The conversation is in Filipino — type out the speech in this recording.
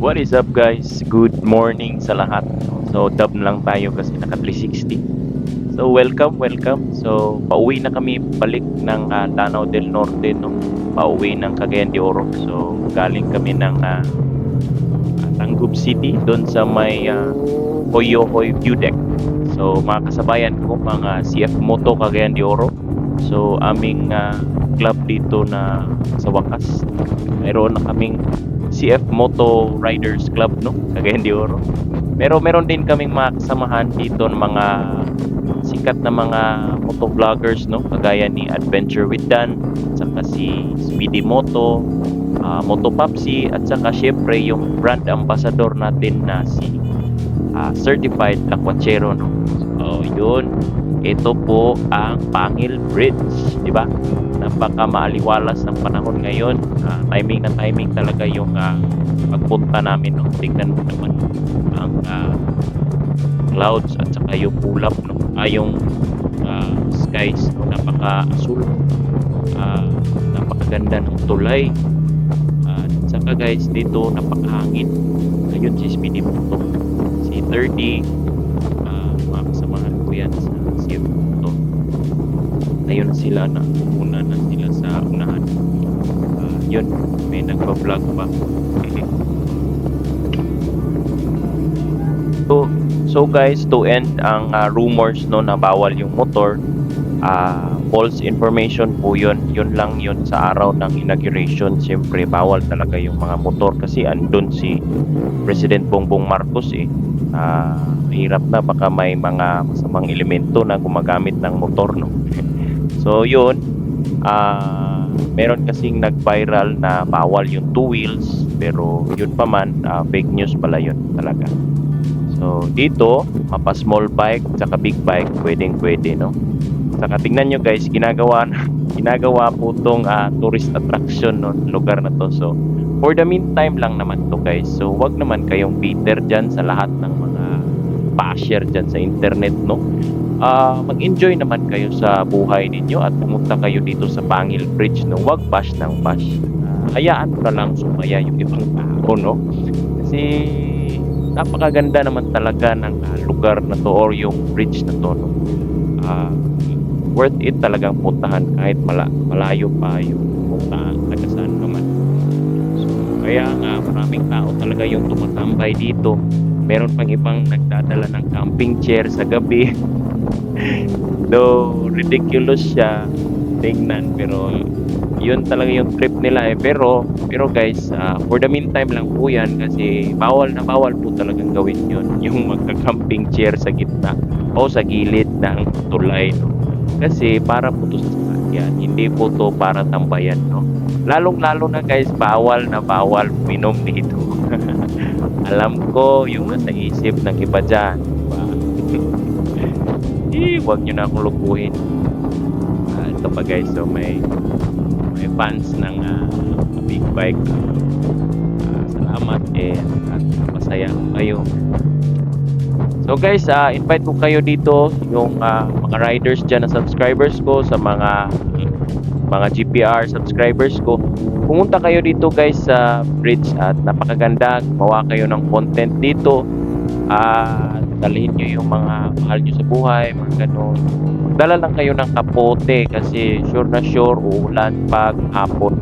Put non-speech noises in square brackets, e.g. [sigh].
What is up guys? Good morning sa lahat. So dub lang tayo kasi naka 360. So welcome, welcome. So pauwi na kami balik ng ah, Lanao del Norte no. Pauwi ng Cagayan de Oro. So galing kami ng uh, Tangub City doon sa may uh, Hoyohoy View Deck. So mga kasabayan ko mga CF Moto Cagayan de Oro. So aming ah, club dito na sa wakas mayroon na kaming CF Moto Riders Club no? Cagayan de Oro. Pero meron din kaming mga kasamahan dito ng mga sikat na mga moto vloggers no? Kagaya ni Adventure with Dan saka si Speedy Moto ah, Moto Papsi at saka syempre yung brand ambassador natin na si ah, Certified Lakwachero no? So yun ito po ang Pangil Bridge di ba napaka maaliwalas ng panahon ngayon. Ah, timing na timing talaga yung ah, pagpunta namin. No? Tingnan mo naman ang ah, clouds at saka yung ulap. No? Ah, yung ah, skies. No? Napaka-asul. Ah, napakaganda ng tulay. Ah, at saka guys, dito napakahangin. Ayun si Speedy Moto. Si 30. Ah, mga kasamahan ko yan sa na sila na una na sila sa unahan. Ah, yun may nagpa-vlog pa. [laughs] So, so guys to end ang ah, rumors no na bawal yung motor ah false information po yun. Yun lang yun sa araw ng inauguration. Siyempre bawal talaga yung mga motor kasi andun si President Bongbong Marcos eh. Ah, mahirap na baka may mga masamang elemento na gumagamit ng motor no [laughs] So yun, ah meron kasing nag-viral na bawal yung two wheels pero yun pa man ah, fake news pala yun talaga. So dito, mapa small bike tsaka big bike pwedeng pwede no. Saka tingnan nyo guys, ginagawa [laughs] ginagawa po tong ah, tourist attraction no lugar na to. So for the meantime lang naman to guys. So wag naman kayong bitter dyan sa lahat ng mga pa-share dyan sa internet no ah mag-enjoy naman kayo sa buhay ninyo at pumunta kayo dito sa Pangil Bridge no wag bash ng bash. Ah, hayaan mo na lang sumaya yung ibang tao no? Kasi napakaganda naman talaga ng ah, lugar na to or yung bridge na to no? Ah, worth it talagang puntahan kahit mala malayo pa yung puntahan taga saan ka man so kaya nga maraming tao talaga yung tumatambay dito. Meron pang ibang nagdadala ng camping chair sa gabi [laughs] Though ridiculous siya. Tingnan pero yun talaga yung trip nila eh. Pero pero guys ah, for the meantime lang po yan kasi bawal na bawal po talagang gawin yun. [laughs] Yung magka-camping chair sa gitna o sa gilid ng tulay no? kasi para po to sa sasakyan hindi po to para tambayan no? Lalong lalo na guys bawal na bawal minom dito [laughs] alam ko yung nasa isip ng iba dyan? Eh, wag nyo na akong lukuhin. Ah, ito pa guys, so may may fans ng ah, big bike. Ah, salamat eh at masaya kayo. So guys, ah, invite ko kayo dito yung ah, mga riders dyan na subscribers ko sa mga mga GPR subscribers ko. Pumunta kayo dito guys sa bridge at napakaganda. Gumawa kayo ng content dito. At dalhin nyo yung mga mahal nyo sa buhay, mga ganun. Magdala lang kayo ng kapote kasi sure na sure uulan pag hapon.